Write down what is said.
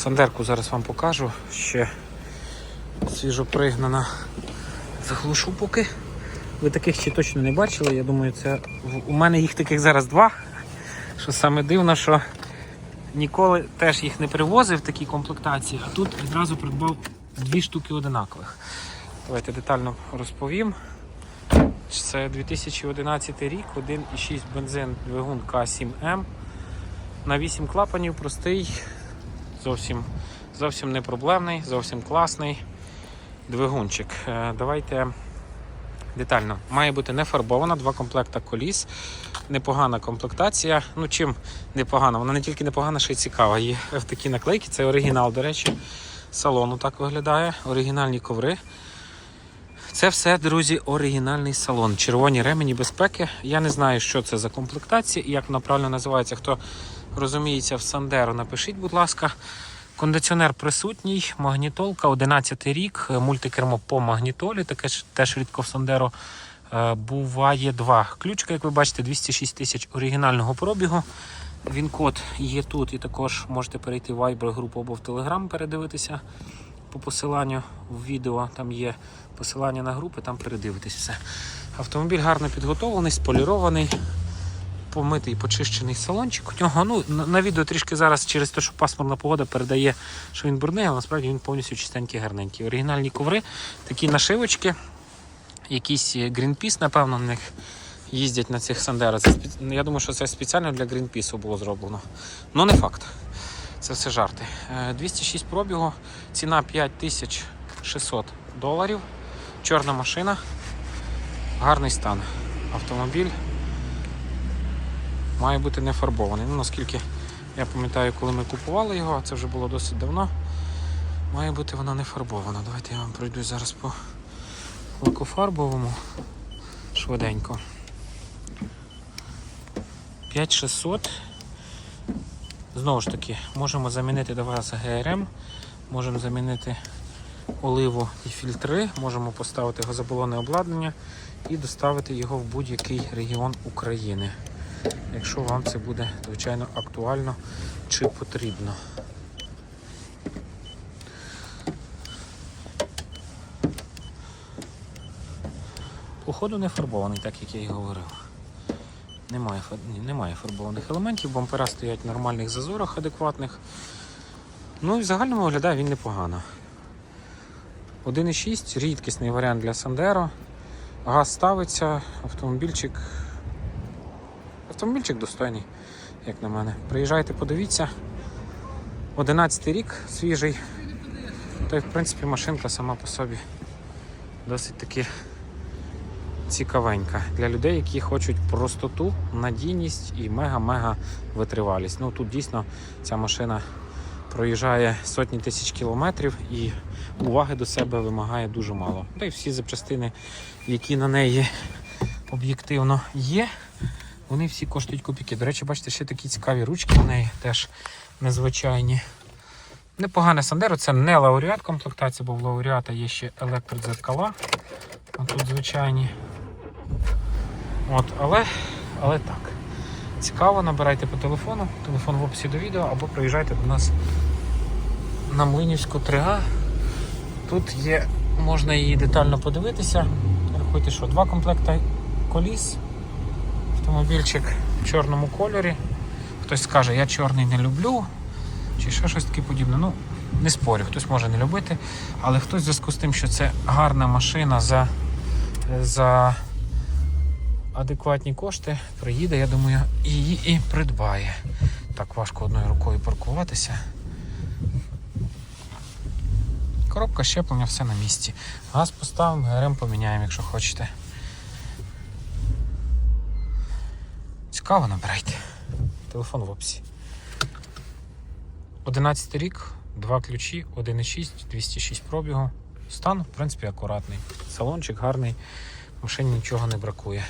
Сандерку зараз вам покажу. Ще свіжо пригнана. Заглушу поки. Ви таких ще точно не бачили. Я думаю, це у мене їх таких зараз два. Що саме дивно, що ніколи теж їх не привозив в такій комплектації, а тут відразу придбав дві штуки одинакових. Давайте детально розповім. Це 2011 рік, 1,6 бензин двигун К7М. На 8 клапанів простий, зовсім, зовсім не проблемний, зовсім класний двигунчик. Е, Давайте детально. Має бути не фарбована, два комплекта коліс. Непогана комплектація. Ну чим непогана? Вона не тільки непогана, ще й цікава. Є в такі наклейки. Це оригінал, до речі. Салону так виглядає. Оригінальні коври. Це все, друзі, оригінальний салон. Червоні ремені безпеки. Я не знаю, що це за комплектація і як вона правильно називається. Хто розуміється в Сандеро, напишіть, будь ласка. Кондиціонер присутній, магнітолка, 11 рік, е, мультикермо по магнітолі, таке ж теж рідко в Сандеро е, буває два. Ключка, як ви бачите, 206 тисяч оригінального пробігу. Він код є тут, і також можете перейти в Viber групу або в Telegram передивитися по посиланню в відео. Там є посилання на групи, там передивитесь все. Автомобіль гарно підготовлений, сполірований, помитий, почищений салончик. У нього ну, на, відео трішки зараз через те, що пасмурна погода передає, що він брудний, але насправді він повністю чистенький, гарненький. Оригінальні коври, такі нашивочки, якийсь Greenpeace, напевно, на них їздять на цих Сандеро. Це, я думаю, що це спеціально для Greenpeace було зроблено. Ну, не факт. Це все жарти. Е, 206 пробігу, ціна 5600 доларів. Чорна машина, гарний стан. Автомобіль має бути не фарбований. Ну, наскільки я пам'ятаю, коли ми купували його, а це вже було досить давно. Має бути вона не фарбована. Давайте я вам пройду зараз по лакофарбовому швиденько. 5600. Знову ж таки, можемо замінити до вас ГРМ, можемо замінити оливу і фільтри, можемо поставити газобалонне обладнання і доставити його в будь-який регіон України. Якщо вам це буде, звичайно, актуально чи потрібно. Походу не фарбований, так як я і говорив. Немає, немає фарбованих елементів, бампера стоять в нормальних зазорах адекватних. Ну і в загальному виглядає він непогано. 1,6 рідкісний варіант для Сандеро. Газ ставиться, автомобільчик. Автомобільчик достойний, як на мене. Приїжджайте, подивіться. 11 рік свіжий. Та й в принципі машинка сама по собі досить таки цікавенька для людей, які хочуть простоту, надійність і мега-мега витривалість. Ну тут дійсно ця машина проїжджає сотні тисяч кілометрів і уваги до себе вимагає дуже мало. Та й всі запчастини, які на неї об'єктивно є, вони всі коштують копійки. До речі, бачите, ще такі цікаві ручки в неї теж незвичайні. Непогане Сандеро, це не лауреат комплектація, бо в лауреата є ще електродзеркала. А тут звичайні. От, але, але так. Цікаво, набирайте по телефону, телефон в описі до відео, або приїжджайте до нас на Млинівську 3А. Тут є, можна її детально подивитися. Рахуйте, що два комплекти коліс. Автомобільчик в чорному кольорі. Хтось скаже, я чорний не люблю, чи ще щось таке подібне. Ну, не спорю, хтось може не любити, але хтось в зв'язку з тим, що це гарна машина за, за адекватні кошти, приїде, я думаю, її і придбає. Так важко одною рукою паркуватися. Коробка щеплення, все на місці. Газ поставимо, ГРМ поміняємо, якщо хочете. Цікаво набирайте. Телефон в описі. 11 рік, два ключі, 1,6, 206 пробігу. Стан, в принципі, акуратний. Салончик гарний, машині нічого не бракує.